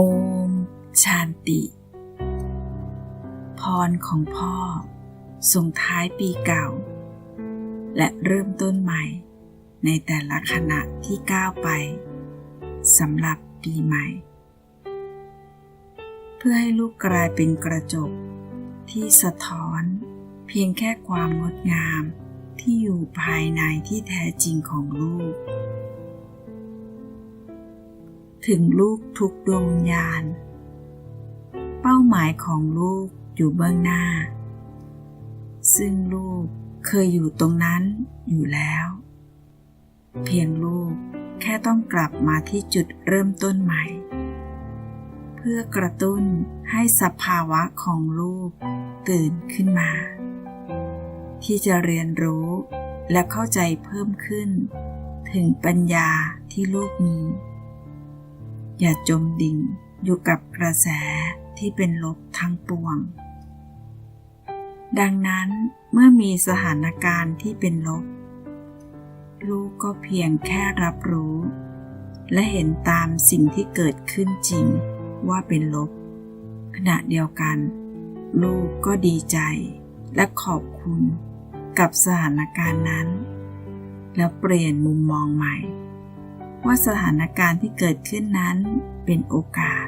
โอมชาญติ พรของพ่อ ส่งท้ายปีเก่า และเริ่มต้นใหม่ ในแต่ละขณะที่ก้าวไปสำหรับปีใหม่ เพื่อให้ลูกกลายเป็นกระจก ที่สะท้อน เพียงแค่ความงดงามที่อยู่ภายในที่แท้จริงของลูก ถึงลูกทุกดวงวิญญาณ เป้าหมายของลูกอยู่เบื้องหน้า ซึ่งลูกเคยอยู่ตรงนั้นอยู่แล้ว เพียงลูกแค่ต้องกลับมาที่จุดเริ่มต้นใหม่ เพื่อกระตุ้นให้สภาวะของลูกตื่นขึ้นมา ที่จะเรียนรู้และเข้าใจเพิ่มขึ้น ถึงปัญญาที่ลูกมี อย่าจมดิ่งอยู่กับกระแสที่เป็นลบทั้งปวง ดังนั้นเมื่อมีสถานการณ์ที่เป็นลบ ลูกก็เพียงแค่รับรู้ และเห็นตามสิ่งที่เกิดขึ้นจริงว่าเป็นลบ ขณะเดียวกัน ลูกก็ดีใจและขอบคุณกับสถานการณ์นั้น แล้วเปลี่ยนมุมมองใหม่ ว่าสถานการณ์ที่เกิดขึ้นนั้นเป็นโอกาส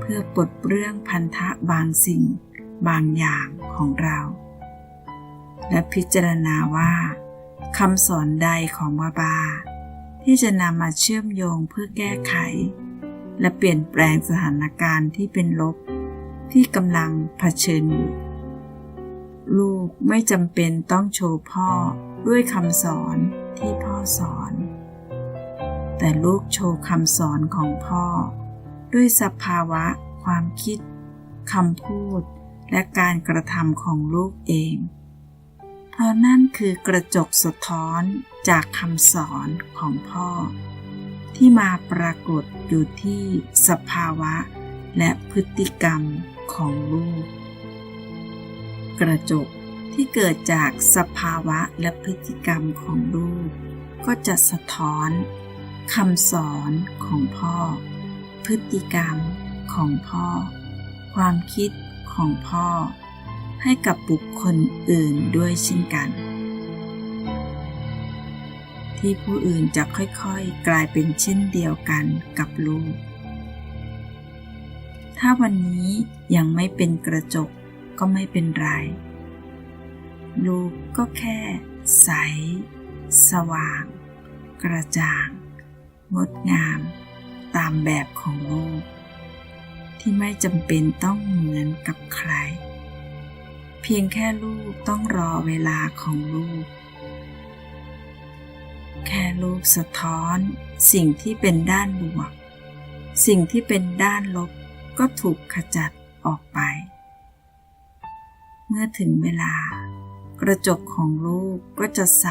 เพื่อปลดเปลื้องพันธะบางสิ่งบางอย่างของเรา และพิจารณาว่าคำสอนใดของบาบา ที่จะนำมาเชื่อมโยงเพื่อแก้ไข และเปลี่ยนแปลงสถานการณ์ที่เป็นลบ ที่กำลังเผชิญอยู่ลูกไม่จำเป็นต้องโชว์พ่อด้วยคำสอนที่พ่อสอน แต่ลูกโชว์คำสอนของพ่อ ด้วยสภาวะ ความคิดคำพูด และการกระทำของลูกเอง เพราะนั่นคือกระจกสะท้อนจากคำสอนของพ่อ ที่มาปรากฏอยู่ที่สภาวะ และพฤติกรรมของลูก กระจกที่เกิดจากสภาวะและพฤติกรรมของลูก ก็จะสะท้อน คำสอนของพ่อ พฤติกรรมของพ่อ ความคิดของพ่อ ให้กับบุคคลอื่นด้วยเช่นกัน ที่ผู้อื่นจะค่อยๆ กลายเป็นเช่นเดียวกันกับลูก ถ้าวันนี้ยังไม่เป็นกระจกก็ไม่เป็นไร ลูกก็แค่ ใส สว่าง กระจ่าง งดงามตามแบบของลูกที่ไม่จำเป็นต้องเหมือนกับใคร เพียงแค่ลูกต้องรอเวลาของลูก แค่ลูกสะท้อนสิ่งที่เป็นด้านบวก สิ่งที่เป็นด้านลบก็ถูกขจัดออกไป เมื่อถึงเวลากระจกของลูกก็จะใส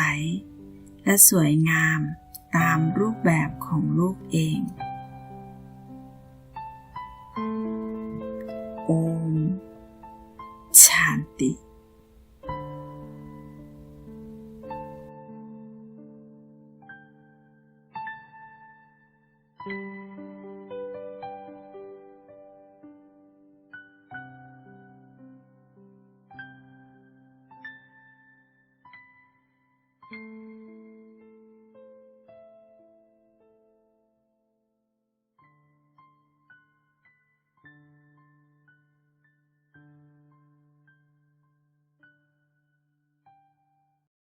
และสวยงาม ตามรูปแบบของลูกเอง โอม ชานติ